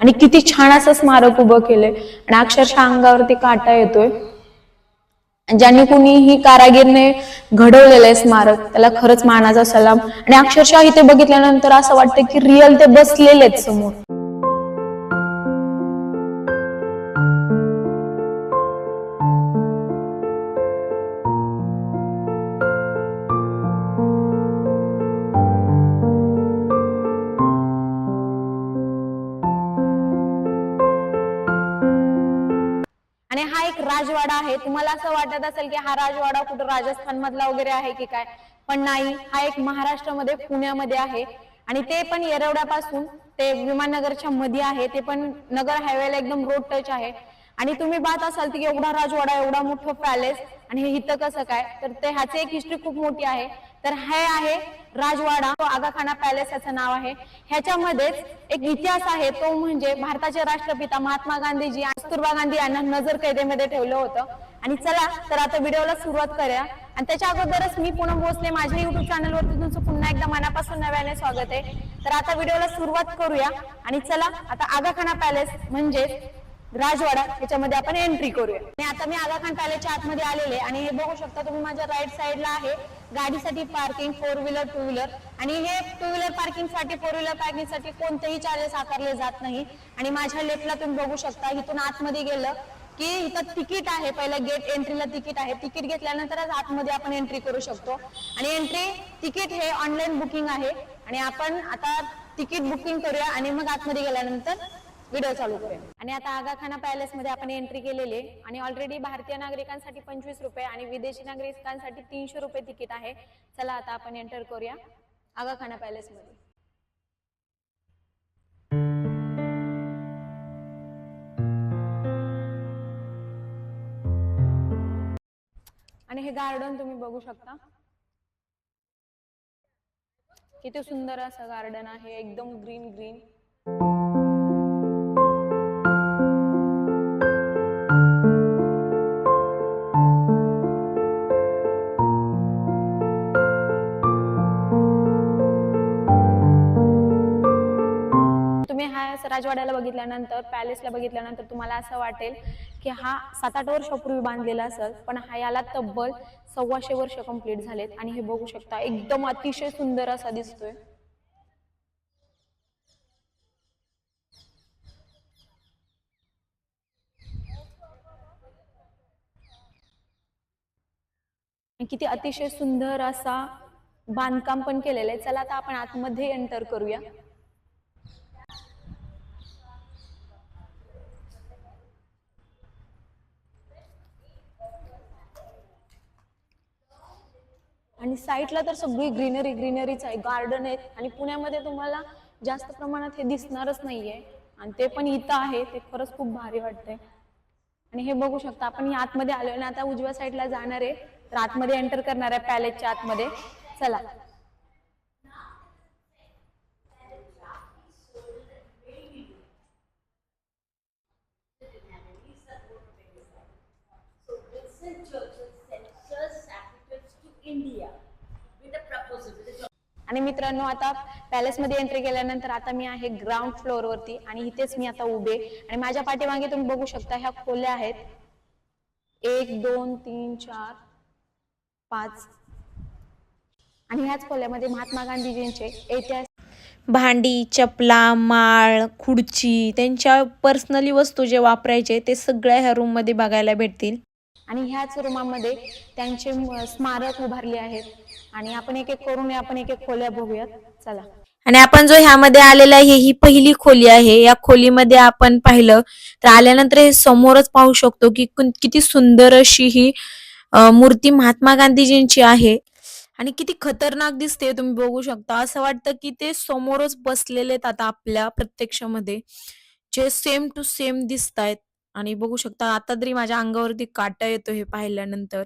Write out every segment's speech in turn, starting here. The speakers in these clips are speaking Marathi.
आणि किती छान असं स्मारक उभं केलंय. आणि अक्षरशः अंगावरती काटा येतोय. ज्यांनी कुणी ही कारागीरने घडवलेलं आहे स्मारक त्याला खरंच मानाचा सलाम. आणि अक्षरशः इथे बघितल्यानंतर असं वाटतं की रिअल ते बसलेले आहेत समोर. हा एक राजवाडा आहे. तुम्हाला असं वाटत असेल की हा राजवाडा कुठं राजस्थान मधला वगैरे आहे की काय? पण नाही हा एक महाराष्ट्रामध्ये पुण्यामध्ये आहे. आणि ते पण येरवड्यापासून ते विमाननगरच्या मध्ये आहे. ते पण नगर हायवेला एकदम रोड टच आहे. आणि तुम्ही पाहत असाल की एवढा राजवाडा एवढा मोठं पॅलेस आणि हे इथं कसं काय? तर ते ह्याची एक हिस्ट्री खूप मोठी आहे. तर हे आहे राजवाडा. तो आगाखाना पॅलेस याचं नाव आहे. ह्याच्यामध्येच एक इतिहास आहे. तो म्हणजे भारताचे राष्ट्रपिता महात्मा गांधीजी आणि कस्तुरबा गांधी यांना नजर कैदेमध्ये ठेवलं होतं. आणि चला तर आता व्हिडिओला सुरुवात करूया. आणि त्याच्या अगोदरच मी पूनम भोसले माझ्या युट्यूब चॅनलवरती तुमचं पुन्हा एकदा मनापासून नव्याने स्वागत आहे. तर आता व्हिडिओला सुरुवात करूया. आणि चला आता आगाखाना पॅलेस म्हणजे राजवाडा याच्यामध्ये आपण एंट्री करूया. आणि आता मी आगाखान पॅलेसच्या आतमध्ये आलेले आणि हे बघू शकता तुम्ही माझ्या राईट साईडला आहे. गाडीसाठी parking four wheeler two wheeler आणि हे टू व्हीलर पार्किंगसाठी फोर व्हीलर पार्किंगसाठी कोणतेही चार्जेस आकारले जात नाही. आणि माझ्या लेफ्टला तुम्ही बघू शकता इथून आतमध्ये गेलं की इथं तिकीट आहे. पहिलं गेट एंट्रीला तिकीट आहे. तिकीट घेतल्यानंतरच आतमध्ये आपण एंट्री करू शकतो. आणि एंट्री तिकीट हे ऑनलाईन बुकिंग आहे. आणि आपण आता तिकीट बुकिंग करूया आणि मग आतमध्ये गेल्यानंतर व्हिडिओ चालू करूया आणि आता आगाखाना पॅलेस मध्ये आपण एंट्री केलेली आहे. आणि ऑलरेडी भारतीय नागरिकांसाठी पंचवीस रुपये आणि विदेशी नागरिकांसाठी तीनशे रुपये तिकीट आहे. चला आता आपण एंटर करूया आगाखाना पॅलेस मध्ये आणि हे गार्डन तुम्ही बघू शकता. किती सुंदर असं गार्डन आहे. एकदम ग्रीन ग्रीन राजवाड्याला बघितल्यानंतर पॅलेसला बघितल्यानंतर तुम्हाला असं वाटेल की हा सात आठ वर्षापूर्वी बांधलेला असेल पण हा याला तब्बल सव्वाशे वर्ष कंप्लीट झालेत आणि हे बघू शकता एकदम अतिशय सुंदर असा दिसतोय. किती अतिशय सुंदर असा बांधकाम पण केलेलं आहे. चला आता आपण आतमध्ये एंटर करूया. आणि साईडला तर सगळी ग्रीनरी ग्रीनरीच आहे. गार्डन आहेत आणि पुण्यामध्ये तुम्हाला जास्त प्रमाणात हे दिसणारच नाहीये. आणि ते पण इथं आहे ते खरंच खूप भारी वाटतंय. आणि हे बघू शकता आपण या आतमध्ये आलोय आणि आता उजव्या साईडला जाणार आहे. तर आतमध्ये एंटर करणार आहे पॅलेसच्या आतमध्ये. चला. मित्रांनो आता पॅलेस मध्ये एंट्री केल्यानंतर आता मी आहे ग्राउंड फ्लोअर वरती आणि इथेच मी आता उभे आणि माझ्या पाठीमागे तुम्ही बघू शकता ह्या खोल्या आहेत. एक दोन तीन चार पाच. आणि ह्याच खोल्यामध्ये महात्मा गांधीजींचे ऐतिहासिक भांडी चपला माळ खुर्ची त्यांच्या पर्सनली वस्तू जे वापरायचे ते सगळ्या ह्या रूममध्ये बघायला भेटतील. आणि ह्याच रूमामध्ये त्यांचे स्मारक उभारले आहेत. आणि आपण एक एक करून आपण एक एक खोल्या बघूयात. चला. आणि आपण जो ह्यामध्ये आलेला आहे ही पहिली खोली आहे. या खोलीमध्ये आपण पाहिलं तर आल्यानंतर हे समोरच पाहू शकतो की किती सुंदर अशी ही मूर्ती महात्मा गांधीजींची आहे. आणि किती खतरनाक दिसते तुम्ही बघू शकता. असं वाटतं की ते समोरच बसलेले आहेत आता आपल्या प्रत्यक्षामध्ये. जे सेम टू सेम दिसत आहेत आणि बघू शकता आता तरी माझ्या अंगावरती काटा येतो हे पाहिल्यानंतर.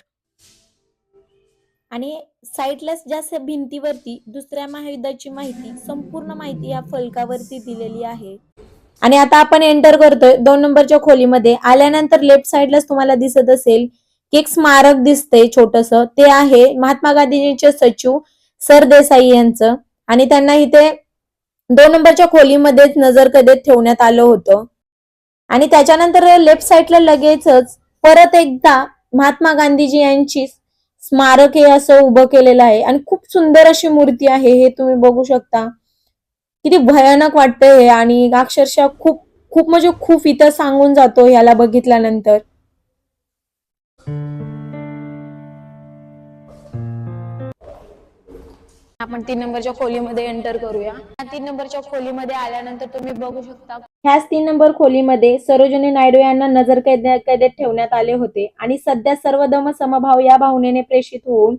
आणि साईडलाच ज्या भिंतीवरती दुसऱ्या महायुद्धाची माहिती संपूर्ण माहिती या फलकावरती दिलेली आहे. आणि आता आपण एंटर करतोय. दोन नंबरच्या खोलीमध्ये आल्यानंतर लेफ्ट साईडलाच तुम्हाला दिसत असेल की एक स्मारक दिसतंय छोटस. ते आहे महात्मा गांधीजींचे सचिव सरदेसाई यांचं. आणि त्यांना इथे दोन नंबरच्या खोलीमध्येच नजर कदेत ठेवण्यात आलं होतं. आणि त्याच्यानंतर लेफ्ट साईडला लगेचच परत एकदा महात्मा गांधीजी यांची स्मारक हे असं उभं केलेलं आहे. आणि खूप सुंदर अशी मूर्ती आहे हे तुम्ही बघू शकता. किती भयानक वाटतंय हे आणि अक्षरशः खूप खूप म्हणजे खूप इथं सांगून जातो ह्याला बघितल्यानंतर. आपण तीन नंबरच्या खोलीमध्ये एंटर करूया. तीन नंबरच्या खोलीमध्ये आल्यानंतर तुम्ही बघू शकता ह्याच तीन नंबर खोलीमध्ये सरोजिनी नायडू यांना नजर कैद- कैदेत ठेवण्यात आले होते आणि सध्या सर्वधर्म समभाव या भावनेने प्रेषित होऊन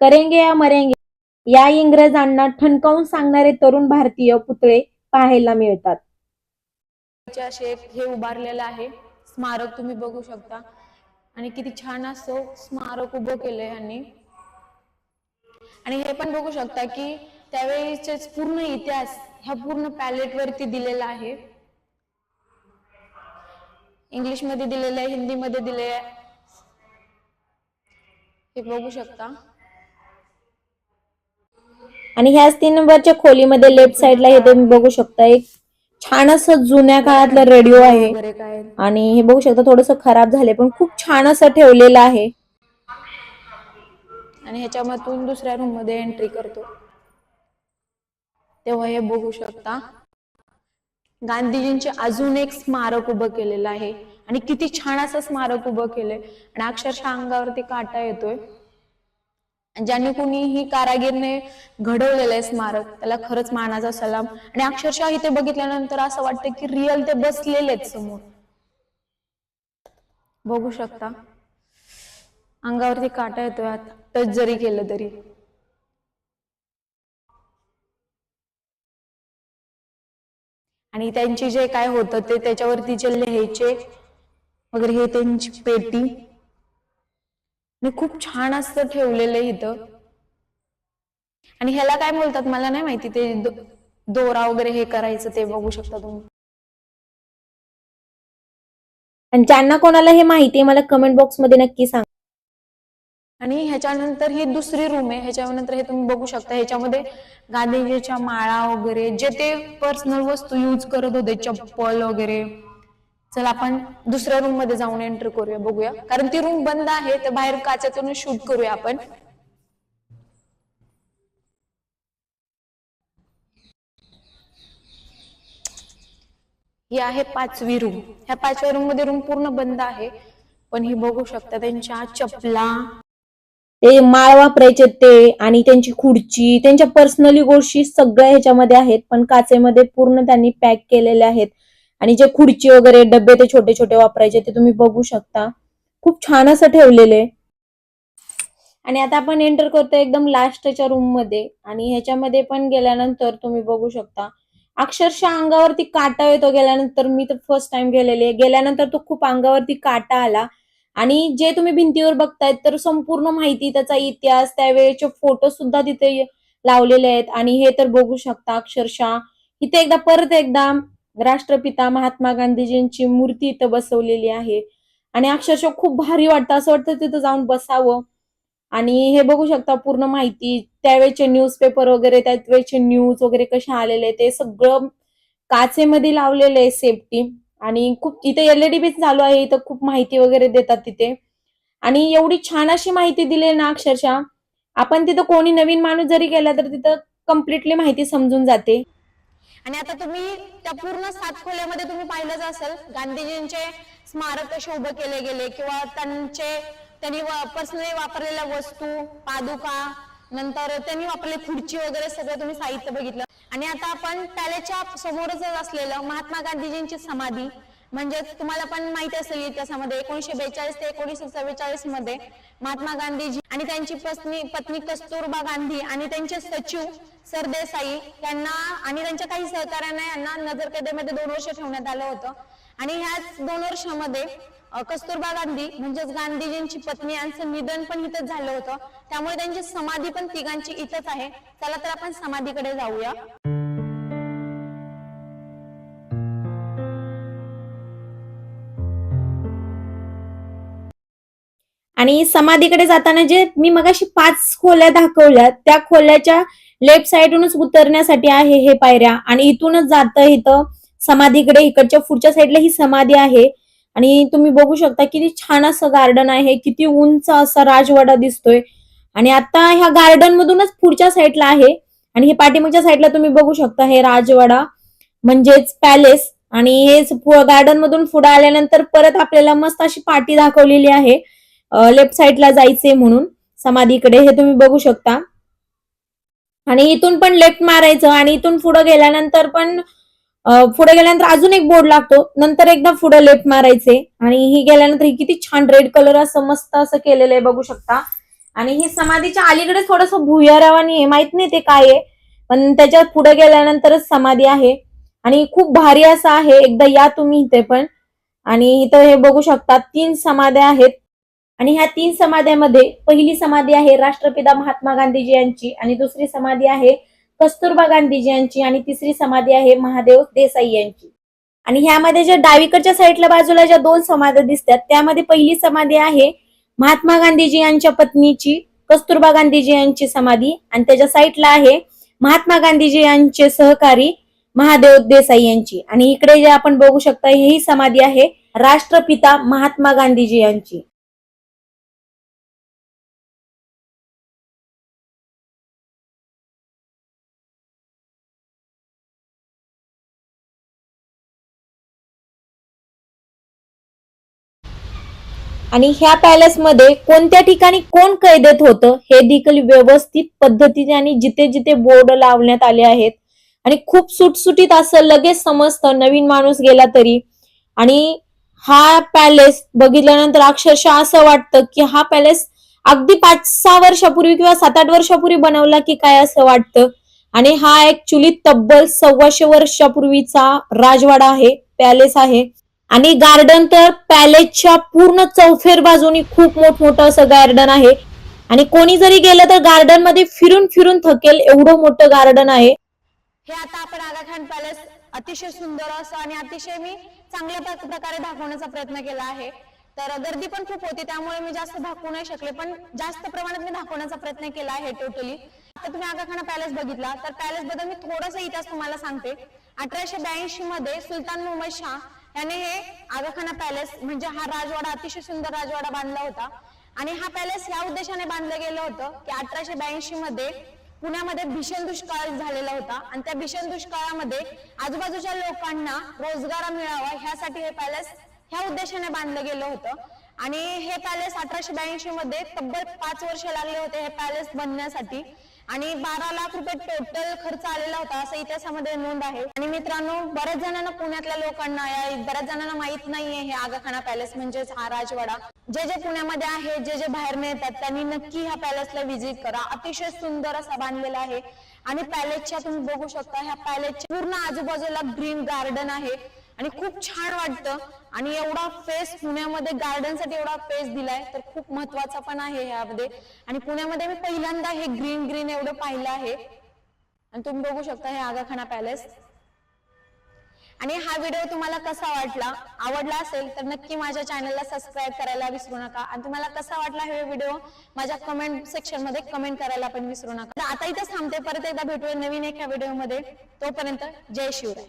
करेंगे या मरेंगे या इंग्रजांना ठणकावून सांगणारे तरुण भारतीय पुतळे पाहायला मिळतात. असे हे उभारलेलं आहे. स्मारक तुम्ही बघू शकता. आणि किती छान असं स्मारक उभं केलंय यांनी. आणि हे पण बघू शकता की त्यावेळीचे पूर्ण इतिहास ह्या पूर्ण पॅलेट वरती दिलेला आहे. इंग्लिशमध्ये दिलेलं आहे हिंदी मध्ये दिले आहे. हे बघू शकता. आणि ह्याच तीन नंबरच्या खोलीमध्ये लेफ्ट साइडला हे तुम्ही बघू शकता एक छान असं जुन्या काळातलं रेडिओ आहे. आणि हे बघू शकता थोडस खराब झाले पण खूप छान असं ठेवलेलं आहे. आणि ह्याच्यामधून दुसऱ्या रूममध्ये एंट्री करतो. तेव्हा हे बघू शकता. गांधीजींचे अजून एक स्मारक उभं केलेलं आहे. आणि किती छान असं स्मारक उभं केलंय. आणि अक्षरशः अंगावरती काटा येतोय. आणि ज्यांनी कुणी ही कारागीरने घडवलेलं आहे स्मारक त्याला खरंच मानाचा सलाम. आणि अक्षरशः इथे बघितल्यानंतर असं वाटतं की रिअल ते बसलेले आहेत समोर. बघू शकता. अंगावरती काटा येतोय आता. टच जरी केलं तरी. आणि त्यांची जे काय होतं ते त्याच्यावरती जे लिहायचे वगैरे हे त्यांची पेटी. मी खूप छान असतं ठेवलेलं आहे इथं. आणि ह्याला काय बोलतात मला नाही माहिती ते दो- दोरा वगैरे हे करायचं ते बघू शकता तुम्ही. आणि ज्यांना कोणाला हे माहिती आहे मला कमेंट बॉक्समध्ये नक्की सांग. आणि ह्याच्यानंतर ही दुसरी रूम आहे. ह्याच्यानंतर हे तुम्ही बघू शकता. ह्याच्यामध्ये गांधीजीच्या माळा वगैरे जे ते पर्सनल वस्तू यूज करत होते चप्पल वगैरे. चला आपण दुसऱ्या रूममध्ये जाऊन एंटर करूया बघूया. कारण ती रूम बंद आहे तर बाहेर काचातून शूट करूया आपण. ही आहे पाचवी रूम ह्या पाचव्या रूममध्ये रूम पूर्ण बंद आहे. पण ही बघू शकता त्यांच्या चपला ते माळ वापरायचे ते आणि त्यांची खुर्ची त्यांच्या पर्सनली गोष्टी सगळ्या ह्याच्यामध्ये आहेत पण काचेमध्ये पूर्ण त्यांनी पॅक केलेले आहेत. आणि जे खुर्ची वगैरे डबे ते छोटे छोटे वापरायचे ते तुम्ही बघू शकता. खूप छान असं ठेवलेले. आणि आता आपण एंटर करतो एकदम लास्टच्या रूममध्ये. आणि ह्याच्यामध्ये पण गेल्यानंतर तुम्ही बघू शकता. अक्षरशः अंगावरती काटा येतो गेल्यानंतर. मी तर फर्स्ट टाइम गेलेले गेल्यानंतर तो खूप अंगावरती काटा आला. आणि जे तुम्ही भिंतीवर बघतायत तर संपूर्ण माहिती त्याचा इतिहास त्यावेळेचे फोटो सुद्धा तिथे लावलेले आहेत. आणि हे तर बघू शकता अक्षरशः. इथे एकदा परत एकदा राष्ट्रपिता महात्मा गांधीजींची मूर्ती इथं बसवलेली आहे. आणि अक्षरशः खूप भारी वाटतं. असं वाटतं तिथं जाऊन बसावं. आणि हे बघू शकता पूर्ण माहिती. त्यावेळेचे न्यूजपेपर वगैरे त्यावेळेचे न्यूज वगैरे कसे आलेले ते सगळं काचेमध्ये लावलेलं आहे सेफ्टी आणि खूप इथे एलईडी बी चालू आहे इथं खूप माहिती वगैरे देतात तिथे. आणि एवढी छान अशी माहिती दिली ना अक्षरशः आपण तिथं कोणी नवीन माणूस जरी गेला तर तिथं कम्प्लिटली माहिती समजून जाते. आणि आता तुम्ही त्या पूर्ण सात खोल्यामध्ये तुम्ही पाहिलंच असेल गांधीजींचे स्मारक कसे उभे केले गेले किंवा त्यांचे त्यांनी पर्सनली वापरलेल्या वस्तू पादुका नंतर त्यांनी वापरले खुर्ची वगैरे सगळं तुम्ही साहित्य बघितलं. आणि आता आपण त्याच्या समोरच असलेलं महात्मा गांधीजींची समाधी म्हणजे तुम्हाला पण माहिती असेल इतिहासामध्ये एकोणीशे बेचाळीस ते एकोणीशे चव्वेचाळीसमध्ये महात्मा गांधीजी आणि त्यांची पत्नी पत्नी कस्तुरबा गांधी आणि त्यांचे सचिव सरदेसाई यांना आणि त्यांच्या काही सहकाऱ्यांना यांना नजरकैदेमध्ये दोन वर्ष ठेवण्यात आलं होतं. आणि ह्याच दोन वर्षामध्ये कस्तुरबा गांधी म्हणजेच गांधीजींची पत्नी यांचं निधन पण इथंच झालं होतं. त्यामुळे त्यांची समाधी पण तिघांची इथंच आहे. चला तर आपण समाधीकडे जाऊया. आणि समाधीकडे जाताना जे मी मगाशी पाच खोल्या दाखवल्या त्या खोल्याच्या लेफ्ट साईडूनच उतरण्यासाठी आहे हे पायऱ्या. आणि इथूनच जातं इथं समाधीकडे इकडच्या पुढच्या साईडला ही समाधी आहे. आणि तुम्ही बघू शकता किती छान असं गार्डन आहे किती उंच असा राजवाडा दिसतोय. आणि आता ह्या गार्डन मधूनच पुढच्या साईडला आहे. आणि हे पाठीमागच्या साईडला तुम्ही बघू शकता हे राजवाडा म्हणजेच पॅलेस आणि हे गार्डन मधून पुढे आल्यानंतर परत आपल्याला मस्त अशी पाठी दाखवलेली आहे. लेफ्ट साईडला जायचंय म्हणून समाधीकडे हे तुम्ही बघू शकता. आणि इथून पण लेफ्ट मारायचं आणि इथून पुढे गेल्यानंतर पण पुढे गेल्यानंतर अजून एक बोर्ड लागतो. नंतर एकदा पुढे लेफ्ट मारायचे. आणि ही गेल्यानंतर ही किती छान रेड कलर असं मस्त असं केलेलं आहे बघू शकता. आणि ही समाधीच्या अलीकडे थोडस भुयारावानी आहे माहीत नाही ते काय आहे. पण त्याच्यात पुढे गेल्यानंतरच समाधी आहे. आणि खूप भारी असं आहे एकदा या तुम्ही इथे पण. आणि इथं हे बघू शकता तीन समाध्या आहेत. आणि ह्या तीन समाध्यामध्ये पहिली समाधी आहे राष्ट्रपिता महात्मा गांधीजी यांची आणि दुसरी समाधी आहे कस्तुरबा गांधीजी यांची आणि तिसरी समाधी आहे महादेव देसाई यांची. आणि ह्यामध्ये ज्या डावीकडच्या साईडला बाजूला ज्या दोन समाध्या दिसतात त्यामध्ये पहिली समाधी आहे महात्मा गांधीजी यांच्या पत्नीची कस्तुरबा गांधीजी यांची समाधी आणि त्याच्या साईडला आहे महात्मा गांधीजी यांचे सहकारी महादेव देसाई यांची. आणि इकडे जे आपण बघू शकता ही समाधी आहे राष्ट्रपिता महात्मा गांधीजी यांची. आणि ह्या पॅलेसमध्ये कोणत्या ठिकाणी कोण कैदेत होतं हे देखील व्यवस्थित पद्धतीने आणि जिथे जिथे बोर्ड लावण्यात आले आहेत. आणि खूप सुटसुटीत असं लगेच समजतं नवीन माणूस गेला तरी. आणि हा पॅलेस बघितल्यानंतर अक्षरशः असं वाटतं की हा पॅलेस अगदी पाच सहा वर्षापूर्वी किंवा सात आठ वर्षापूर्वी बनवला की काय असं वाटतं? आणि हा ऍक्च्युली तब्बल सव्वाशे वर्षापूर्वीचा राजवाडा आहे पॅलेस आहे. आणि गार्डन तर पॅलेसच्या पूर्ण चौफेर बाजूनी खूप मोठमोठं असं गार्डन आहे. आणि कोणी जरी गेलं तर गार्डनमध्ये फिरून फिरून थकेल एवढं मोठं गार्डन आहे. हे आता आपण आगा खान पॅलेस अतिशय सुंदर असं आणि अतिशय मी चांगल्या प्रकारे दाखवण्याचा प्रयत्न केला आहे. तर गर्दी पण खूप होती त्यामुळे मी जास्त दाखवू नाही शकले पण जास्त प्रमाणात मी दाखवण्याचा प्रयत्न केला आहे टोटली आता तुम्ही आगाखाना पॅलेस बघितला तर पॅलेस बद्दल मी थोडासा इतिहास तुम्हाला सांगते. अठराशे ब्याऐंशी मध्ये सुलतान मोहम्मद शाह याने हे आगाखाना पॅलेस म्हणजे हा राजवाडा अतिशय सुंदर राजवाडा बांधला होता. आणि हा पॅलेस या उद्देशाने बांधलं गेलं होतं की अठराशे ब्याऐंशी मध्ये पुण्यामध्ये भीषण दुष्काळ झालेला होता. आणि त्या भीषण दुष्काळामध्ये आजूबाजूच्या लोकांना रोजगार मिळावा ह्यासाठी हे पॅलेस ह्या उद्देशाने बांधलं गेलं होतं. आणि हे पॅलेस अठराशे ब्याऐंशी मध्ये तब्बल पाच वर्ष लागले होते हे पॅलेस बनण्यासाठी. आणि बारा लाख रुपये टोटल खर्च आलेला होता असं इतिहासामध्ये नोंद आहे. आणि मित्रांनो बऱ्याच जणांना पुण्यातल्या लोकांना या बऱ्याच जणांना माहीत नाहीये हे आगाखाना पॅलेस म्हणजेच हा राजवाडा. जे जे पुण्यामध्ये आहे जे जे बाहेर येतात त्यांनी नक्की ह्या पॅलेसला व्हिजिट करा. अतिशय सुंदर असा बांधलेला आहे. आणि पॅलेसच्या तुम्ही बघू शकता ह्या पॅलेसच्या पूर्ण आजूबाजूला ग्रीन गार्डन आहे. आणि खूप छान वाटतं. आणि एवढा फेस पुण्यामध्ये गार्डनसाठी एवढा फेस दिलाय तर खूप महत्त्वाचा पण आहे ह्यामध्ये. आणि पुण्यामध्ये मी पहिल्यांदा हे ग्रीन ग्रीन एवढं पाहिलं आहे. आणि तुम्ही बघू शकता हे आगाखाना पॅलेस. आणि हा व्हिडिओ तुम्हाला कसा वाटला आवडला असेल तर नक्की माझ्या चॅनलला सबस्क्राईब करायला विसरू नका. आणि तुम्हाला कसा वाटला हे व्हिडिओ माझ्या कमेंट सेक्शनमध्ये कमेंट करायला पण विसरू नका. तर आता इथेच थांबते परत एकदा भेटूया नवीन एका व्हिडिओमध्ये तोपर्यंत जय शिवराय.